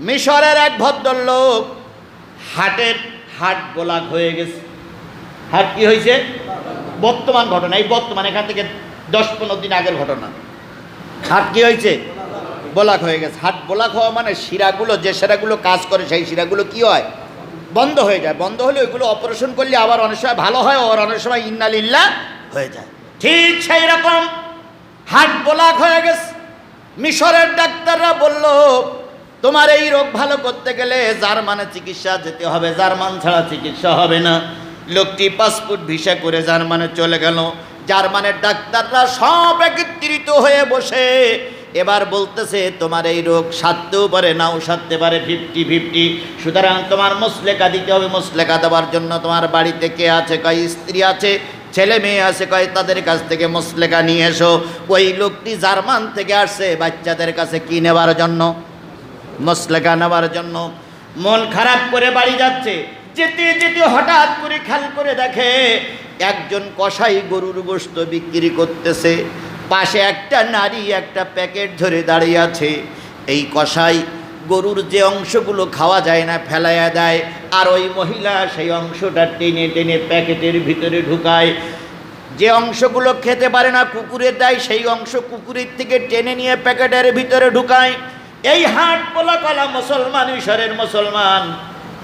মিশরের এক ভদ্রলোক হাটের হাট গোলাক হয়ে গেছে। হাট কি হয়েছে? বর্তমান ঘটনা। এই বর্তমান এখান থেকে দশ পনেরো দিন আগের ঘটনা। হাট কি হয়েছে? বোলাক হয়ে গেছে। হাট বোলাক হওয়া মানে শিরাগুলো, যে শিরাগুলো কাজ করে, সেই শিরাগুলো কি হয়? বন্ধ হয়ে যায়। বন্ধ হলে ওইগুলো অপারেশন করলে আবার অনেক সময় ভালো হয়, আবার অনেক সময় ইন্নালিল্লা হয়ে যায়। ঠিক সেই রকম হাট বোলাক হয়ে গেছে। মিশরের ডাক্তাররা বলল তোমার এই রোগ ভালো করতে গেলে জার্মানে চিকিৎসা যেতে হবে জার্মান ছাড়া চিকিৎসা হবে না। লোকটি পাসপোর্ট ভিসা করে জার্মানে চলে গেল জার্মানের ডাক্তাররা সব একত্রিত হয়ে বসে। এবার বলতেছে, তোমার এই রোগ সারতেও পারে, নাও সারতে পারে ফিফটি ফিফটি সুতরাং তোমার মুসলেকা দিতে হবে মুসলেকা দেওয়ার জন্য তোমার বাড়িতে কে আছে, কয় স্ত্রী আছে, ছেলে মেয়ে আছে, কয় তাদের কাছ থেকে মুসলেকা নিয়ে এসো। ওই লোকটি জার্মান থেকে আসছে, বাচ্চাদের কাছে কি নেবার জন্য? মসলেকা নেওয়ার জন্য মন খারাপ করে বাড়ি যাচ্ছে। যেতে যেতে হঠাৎ করে খেয়াল করে দেখে একজন কসাই গরুর গোস্ত বিক্রি করতেছে। পাশে একটা নারী একটা প্যাকেট ধরে দাঁড়িয়ে আছে। এই কষাই গরুর যে অংশগুলো খাওয়া যায় না ফেলাইয়া দেয় আর ওই মহিলা সেই অংশটা টেনে টেনে প্যাকেটের ভিতরে ঢুকায়। যে অংশগুলো খেতে পারে না কুকুরে দেয় সেই অংশ কুকুরের থেকে টেনে নিয়ে প্যাকেটের ভিতরে ঢুকায়। এই হাট বলা কলা মুসলমান, ঈশ্বরের মুসলমান।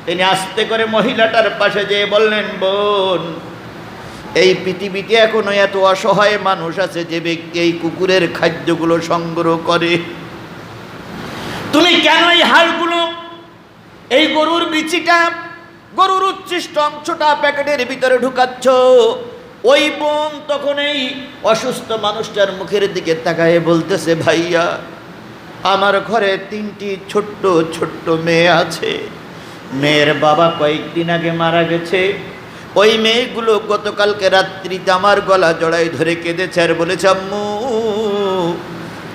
তিনি আস্তে করে মহিলাটার পাশে যেয়ে বললেন, বোন, এই পৃথিবীতে এখনও এত অসহায় মানুষ আছে যে ব্যক্তি এই কুকুরের খাদ্যগুলো সংগ্রহ করে। তুমি কেন এই হাড়গুলো, এই গরুর বিচিটা, গরুর উচ্ছিষ্ট অংশটা প্যাকেটের ভিতরে ঢুকাচ্ছ? ওই বোন তখন এই অসুস্থ মানুষটার মুখের দিকে তাকায় বলতেছে, ভাইয়া আমার ঘরে তিনটি ছোট্ট ছোট্ট মেয়ে আছে। মেয়ের বাবা কয়েকদিন আগে মারা গেছে। ওই মেয়েগুলো গতকালকে রাত্রিতে আমার গলা জড়াই ধরে কেঁদেছে আর বলেছে, আম্মু,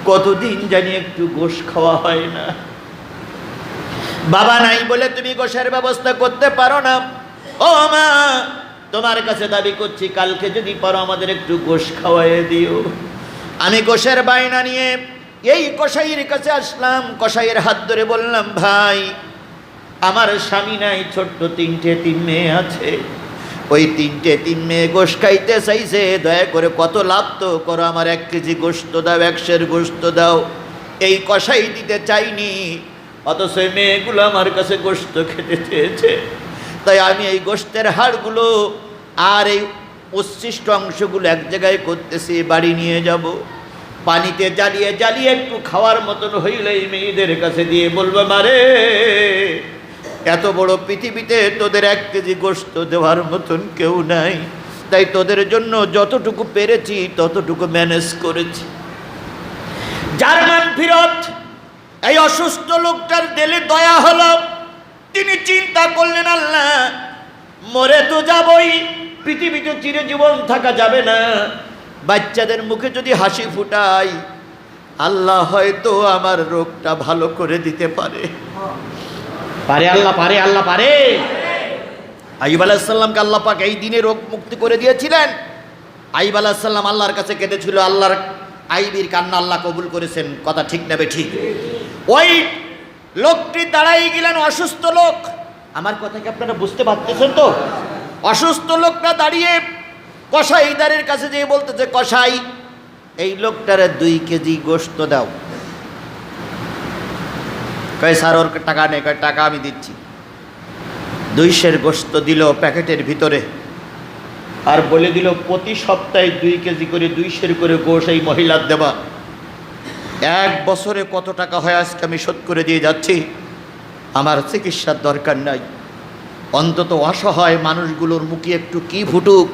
কতদিন জানি একটু গোশ খাওয়া হয় না। বাবা নাই বলে তুমি গোশের ব্যবস্থা করতে পারো না। ও মা, তোমার কাছে দাবি করছি, কালকে যদি পারো আমাদের একটু গোশ খাওয়াইয়ে দিও। আমি গোশের বায়না নিয়ে এই কসাইয়ের কাছে আসলাম, কসাইয়ের হাত ধরে বললাম, ভাই, আমার স্বামী নাই, ছোট্ট তিনটে তিন মেয়ে আছে। ওই তিনটে তিন মেয়ে গোশ খাইতে চাইছে, দয়া করে কত লাভ তো করো, আমার এক কেজি গোস্ত দাও, একশের গোস্ত দাও। এই কষাই দিতে চাইনি, অথচ মেয়েগুলো আমার কাছে গোস্ত খেতে চেয়েছে। তাই আমি এই গোস্তের হাড়গুলো আর এই উচ্ছিষ্ট অংশগুলো এক জায়গায় করতেছি, বাড়ি নিয়ে যাব। পানিতে জ্বালিয়ে জ্বালিয়ে একটু খাওয়ার মতন হইলে মেয়েদের কাছে দিয়ে বলবে, মারে, এত বড় পৃথিবীতে তোদের এক কেজি গোস্ত দেওয়ার মতন কেউ নাই। তাই তোদের জন্য যতটুকু পেরেছি, ততটুকু ম্যানেজ করেছি। জার্মান ফিরত, এই অসুস্থ লোকটার দিলে দয়া হলো। তিনি চিন্তা করলেন, আল্লাহ, মরে তো যাবই, পৃথিবীতে চিরজীবন থাকা যাবে না। বাচ্চাদের মুখে যদি হাসি ফুটাই আল্লাহ হয়তো আমার রোগটা ভালো করে দিতে পারে। পারে আল্লাহ পারে আল্লাহ পারে। আইব আলাহিসাল্লামকে আল্লাহ পাক এই দিনে রোগ মুক্তি করে দিয়েছিলেন। আইব আলাহিসাল্লাম আল্লাহর কাছে কেঁদেছিল আল্লাহর আইবির কান্না আল্লাহ কবুল করেছেন। কথা ঠিক নেবে ঠিক ওই লোকটি দাঁড়াই গেলেন অসুস্থ লোক। আমার কথা কি আপনারা বুঝতে পারতেছেন তো? অসুস্থ লোকটা দাঁড়িয়ে কসাইদারের কাছে যেয়ে বলতেছে, কসাই, এই লোকটারে দুই কেজি গোস্ত দাও। কয়, স্যার, ওর টাকা নেই। কয়, টাকা আমি দিচ্ছি। দুইশের গোস্ত দিল প্যাকেটের ভিতরে আর বলে দিল, প্রতি সপ্তাহে দুই কেজি করে দুইশের করে গোশ এই মহিলার দেবা। এক বছরে কত টাকা হয় আজকে আমি শোধ করে দিয়ে যাচ্ছি। আমার চিকিৎসার দরকার নাই। অন্তত অসহায় মানুষগুলোর মুখে একটু কি ফুটুক।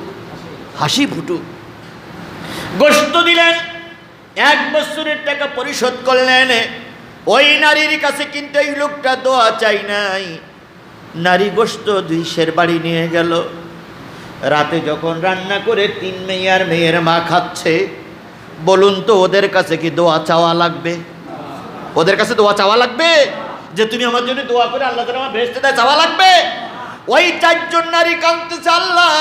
হাসি ফুটুক। গোস্ত দিলেন, এক বছরের টাকা পরিশোধ করলেন, ওই নারীর কাছে কিন্তু এই লোকটা দোয়া চাই নাই। নারী গোস্ত দুই সের বাড়ি নিয়ে গেল। রাতে যখন রান্না করে তিন মেয়ে আর মেয়ের মা খাচ্ছে, বলুন তো ওদের কাছে কি দোয়া চাওয়া লাগবে? ওদের কাছে দোয়া চাওয়া লাগবে? যে তুমি আমার জন্য দোয়া করে আল্লাহ আমার ভেসতে দেয়, চাওয়া লাগবে? ওই চারজন নারী কাঁদতেছে, আল্লাহ!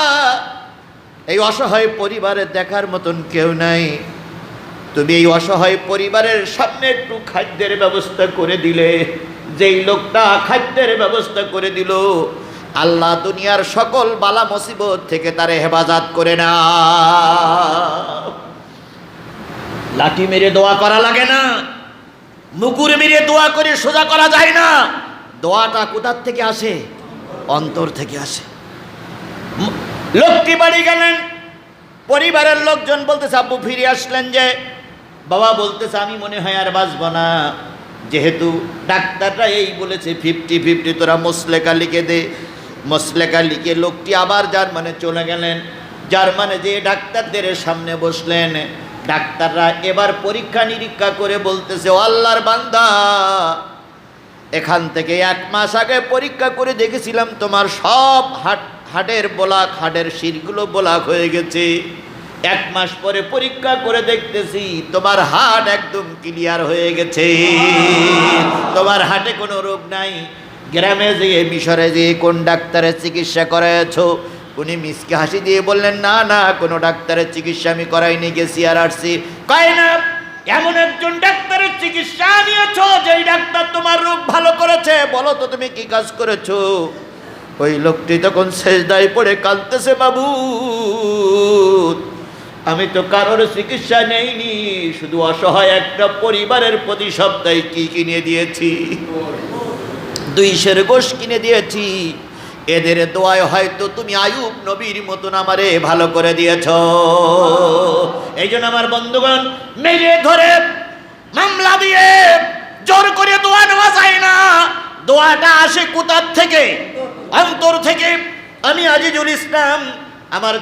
এই অসহায় পরিবারে দেখার মতন কেউ নাই। তুমি এই অসহায় পরিবারের সামনে একটু খাদ্যের ব্যবস্থা করে দিলে। যেই লোকটা খাদ্যের ব্যবস্থা করে দিল, আল্লাহ দুনিয়ার সকল বালা মুসিবত থেকে তারে হেফাজত করে না। লাঠি মেরে দোয়া করা লাগে না। মুকুর মেরে দোয়া করে সোজা করা যায় না। দোয়াটা কোথার থেকে আসে? অন্তর থেকে আসে। লোকটি বাড়ি গেলেন। পরিবারের লোকজন বলতেছে, আব্বু ফিরে আসলেন যে। বাবা বলতেছে, আমি মনে হয় আর বাঁচব না। যেহেতু ডাক্তাররা এই বলেছে, ফিফটি ফিফটি তোরা মোসলেকা লিখে দে। মোসলেকা লিখে লোকটি আবার জার্মানে চলে গেলেন। জার্মানে যে ডাক্তারদের সামনে বসলেন। ডাক্তাররা এবার পরীক্ষা নিরীক্ষা করে বলতেছে, "ও আল্লাহর বান্দা, এখান থেকে এক মাস আগে পরীক্ষা করে দেখেছিলাম তোমার সব হাট হাটের বোলাক হাটের শিরগুলো বোলাক হয়ে গেছে। এক মাস পরে পরীক্ষা করে দেখতেছি, তোমার হাট একদম ক্লিয়ার হয়ে গেছে। তোমার হাটে কোনো রোগ নাই। গ্রামে যেয়ে, মিশরে যেয়ে কোন ডাক্তারের চিকিৎসা করাইছো উনি মিসকে হাসি দিয়ে বললেন, না না, কোনো ডাক্তারের চিকিৎসা আমি করাইনি, গেছি আর আসছি। কয় না, এমন একজন ডাক্তারের চিকিৎসা নিয়েছ যেই ডাক্তার তোমার রোগ ভালো করেছে? বলো তো তুমি কি কাজ করেছ? ওই লোকটি তখন শেষদায় পড়ে কাঁদতেছে, বাবু, আমি তো কারোর চিকিৎসা নেইনি, শুধু অসহায় একটা পরিবারের প্রতি সপ্তাহে কি কিনে দিয়েছি? দুই সের গোশ কিনে দিয়েছি। এদের দোয়ায় হয়তো তুমি আয়ুব নবীর মতন আমারে ভালো করে দিয়েছ। এই জন্য আমার বন্ধুগণ, মেরে ধরে, মামলা দিয়ে জোর করে দোয়া নেওয়া যায় না। দোয়াটা আসে কোথার থেকে? অন্তর থেকে আমি আজিজুল ইসলাম আমার